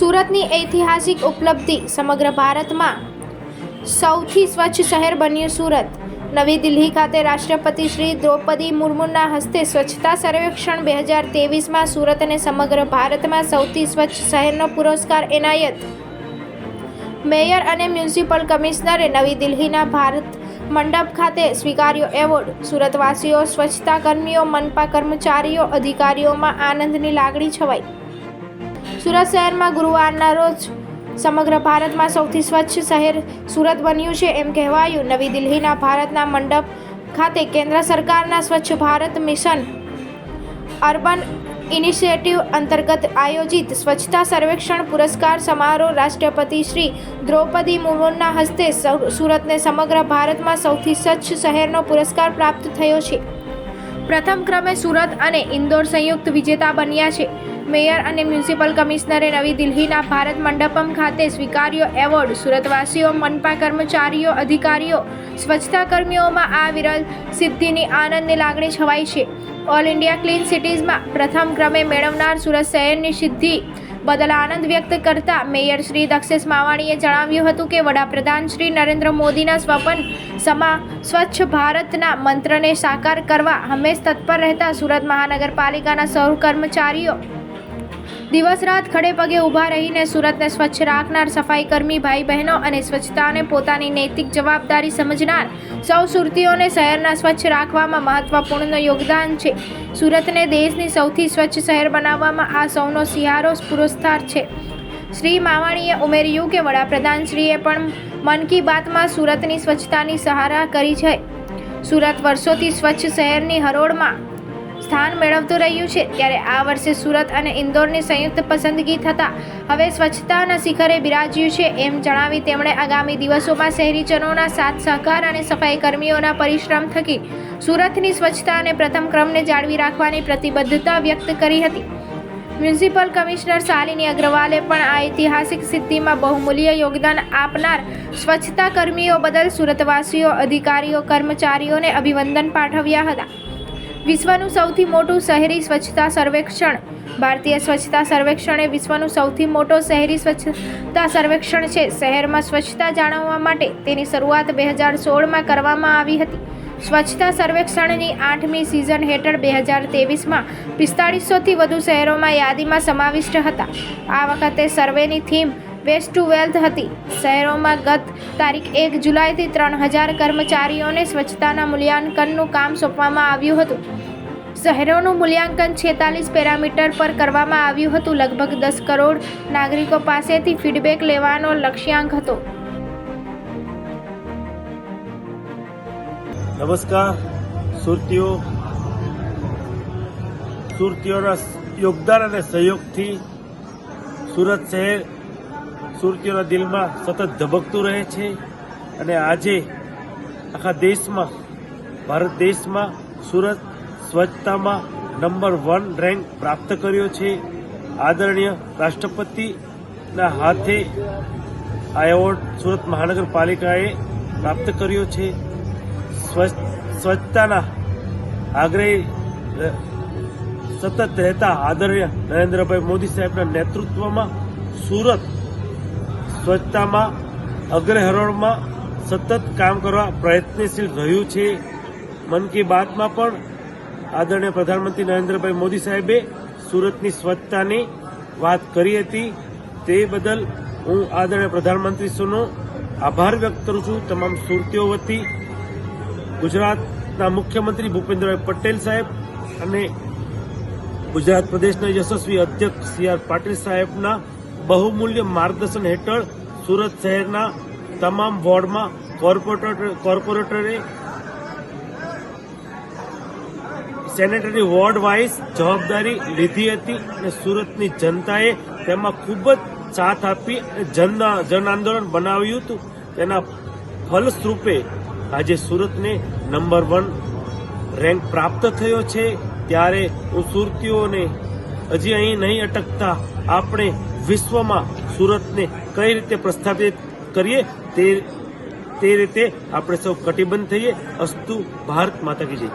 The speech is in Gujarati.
સુરતની ઐતિહાસિક ઉપલબ્ધિ સમગ્ર ભારતમાં સૌથી સ્વચ્છ શહેર બન્યું સુરત. નવી દિલ્હી ખાતે રાષ્ટ્રપતિ શ્રી દ્રૌપદી મુર્મુના હસ્તે સ્વચ્છતા સર્વેક્ષણ બે હજાર તેવીસમાં સુરતને સમગ્ર ભારતમાં સૌથી સ્વચ્છ શહેરનો પુરસ્કાર એનાયત. મેયર અને મ્યુનિસિપલ કમિશનરે નવી દિલ્હીના ભારત મંડપ ખાતે સ્વીકાર્યો એવોર્ડ. સુરતવાસીઓ, સ્વચ્છતા કર્મીઓ, મનપા કર્મચારીઓ, અધિકારીઓમાં આનંદની લાગણી છવાઈ. સુરત શહેરમાં ગુરુવારના રોજ સમગ્ર ભારતમાં સૌથી સ્વચ્છ શહેર સુરત બન્યું છે એમ કહેવાયું. નવી દિલ્હીના ભારતના મંડપ ખાતે કેન્દ્ર સરકારના સ્વચ્છ ભારત મિશન અર્બન ઇનિશિયેટિવ અંતર્ગત આયોજિત સ્વચ્છતા સર્વેક્ષણ પુરસ્કાર સમારોહ રાષ્ટ્રપતિ શ્રી દ્રૌપદી મુર્મુના હસ્તે સુરતને સમગ્ર ભારતમાં સૌથી સ્વચ્છ શહેરનો પુરસ્કાર પ્રાપ્ત થયો છે. પ્રથમ ક્રમે સુરત અને ઇન્દોર સંયુક્ત વિજેતા બન્યા છે. મેયર અને મ્યુનિસિપલ કમિશનરે નવી દિલ્હીના ભારત મંડપમ ખાતે સ્વીકાર્યો એવોર્ડ. સુરતવાસીઓ, મનપા કર્મચારીઓ, અધિકારીઓ, સ્વચ્છતા કર્મીઓમાં આ વિરલ સિદ્ધિની આનંદની લાગણી છવાઈ છે. ઓલ ઇન્ડિયા ક્લીન સિટીઝમાં પ્રથમ ક્રમે મેળવનાર સુરત શહેરની સિદ્ધિ બદલ આનંદ વ્યક્ત કરતા મેયર શ્રી દક્ષેશ માવાણીએ જણાવ્યું હતું કે વડાપ્રધાન શ્રી નરેન્દ્ર મોદીના સ્વપન સમા સ્વચ્છ ભારતના મંત્રને સાકાર કરવા હંમેશ તત્પર રહેતા સુરત મહાનગરપાલિકાના સૌ કર્મચારીઓ દિવસ રાત ખડે પગે ઊભા રહીને સુરતને સ્વચ્છ રાખનાર સફાઈ કર્મી ભાઈ બહેનો અને સ્વચ્છતાને પોતાની નૈતિક જવાબદારી સમજનાર સૌ સુરતીઓને શહેરના સ્વચ્છ રાખવામાં મહત્વપૂર્ણ યોગદાન છે. સુરતને દેશની સૌથી સ્વચ્છ શહેર બનાવવામાં આ સૌનો સિહારો પુરસ્કાર છે. શ્રી માવાણીએ ઉમેર્યું કે વડાપ્રધાનશ્રીએ પણ મન કી બાતમાં સુરતની સ્વચ્છતાની સહારા કરી છે. સુરત વર્ષોથી સ્વચ્છ શહેરની હરોળમાં સ્થાન મેળવતું રહ્યું છે. ત્યારે આ વર્ષે સુરત અને ઇન્દોરની સંયુક્ત પસંદગી થતાં હવે સ્વચ્છતાના શિખરે બિરાજ્યું છે એમ જણાવી તેમણે આગામી દિવસોમાં શહેરીજનોના સાથ, સહકાર અને સફાઈ કર્મીઓના પરિશ્રમ થકી સુરતની સ્વચ્છતા અને પ્રથમ ક્રમને જાળવી રાખવાની પ્રતિબદ્ધતા વ્યક્ત કરી હતી. મ્યુનિસિપલ કમિશનર શાલિની અગ્રવાલે પણ આ ઐતિહાસિક સિદ્ધિમાં બહુમૂલ્ય યોગદાન આપનાર સ્વચ્છતા કર્મીઓ બદલ સુરતવાસીઓ, અધિકારીઓ, કર્મચારીઓને અભિવંદન પાઠવ્યા હતા. વિશ્વનું સૌથી મોટું શહેરી સ્વચ્છતા સર્વેક્ષણ. ભારતીય સ્વચ્છતા સર્વેક્ષણ એ વિશ્વનું સૌથી મોટો શહેરી સ્વચ્છતા સર્વેક્ષણ છે. શહેરમાં સ્વચ્છતા જાળવવા માટે તેની શરૂઆત બે હજાર સોળમાં કરવામાં આવી હતી. સ્વચ્છતા સર્વેક્ષણની આઠમી સિઝન હેઠળ બે હજાર ત્રેવીસમાં પિસ્તાળીસોથી વધુ શહેરોમાં યાદીમાં સમાવિષ્ટ હતા. આ વખતે સર્વેની થીમ વેસ્ટ ટુ વેલ્થ હતી. શહેરોમાં ગત તારીખ એક જુલાઈથી ત્રણ હજાર કર્મચારીઓને સ્વચ્છતાના મૂલ્યાંકનનું કામ સોંપવામાં આવ્યું હતું. શહેરોનું મૂલ્યાંકન છેતાલીસ પેરામીટર પર કરવામાં આવ્યું હતું. લગભગ દસ કરોડ નાગરિકો પાસેથી ફીડબેક લેવાનો લક્ષ્યાંક હતો. નમસ્કાર. સુરતીઓ. સુરતીઓના યોગદાન અને સહયોગથી સુરત શહેર સુરતીઓના દિલમાં સતત ધબકતું રહે છે અને આજે આખા દેશમાં, ભારત દેશમાં સુરત સ્વચ્છતામાં નંબર વન રેન્ક પ્રાપ્ત કર્યો છે. આદરણીય રાષ્ટ્રપતિના હાથે આ એવોર્ડ સુરત મહાનગરપાલિકાએ પ્રાપ્ત કર્યો છે. સ્વચ્છ- સ્વચ્છતાના આગ્રહી સતત રહેતા આદરણીય નરેન્દ્રભાઈ મોદી સાહેબના નેતૃત્વમાં સુરત સ્વચ્છતામાં અગ્રહરોળમાં સતત કામ કરવા પ્રયત્નશીલ રહ્યું છે. મન કી બાતમાં પણ આદરણીય પ્રધાનમંત્રી નરેન્દ્રભાઈ મોદી સાહેબે સુરતની સ્વચ્છતાની વાત કરી હતી. તે બદલ હું આદરણીય પ્રધાનમંત્રીશ્રીનો આભાર વ્યક્ત કરું છું. તમામ સુરતીઓ વતી ગુજરાતના મુખ્યમંત્રી ભૂપેન્દ્રભાઈ પટેલ સાહેબ અને ગુજરાત પ્રદેશના યશસ્વી અધ્યક્ષ સી આર પાટીલ સાહેબના બહુમૂલ્ય માર્ગદર્શન હેઠળ સુરત શહેરના તમામ વોર્ડમાં કોર્પોરેટર કોર્પોરેટરે સેનેટરી વોર્ડ વાઇઝ જવાબદારી લીધી હતી અને સુરતની જનતાએ તેમાં ખૂબ જ સાથ આપી જન જન આંદોલન બનાવ્યું હતું. તેના ફલસ્વરૂપે આજે સુરતને નંબર વન રેન્ક પ્રાપ્ત થયો છે. ત્યારે હું સુરતીઓને હજી અહીં નહીં અટકતા, આપણે વિશ્વમાં સુરતને કઈ રીતે પ્રસ્થાપિત કરીએ તે તે રીતે આપણે સૌ કટિબદ્ધ થઈએ. અસ્તુ ભારત માતા કી જય.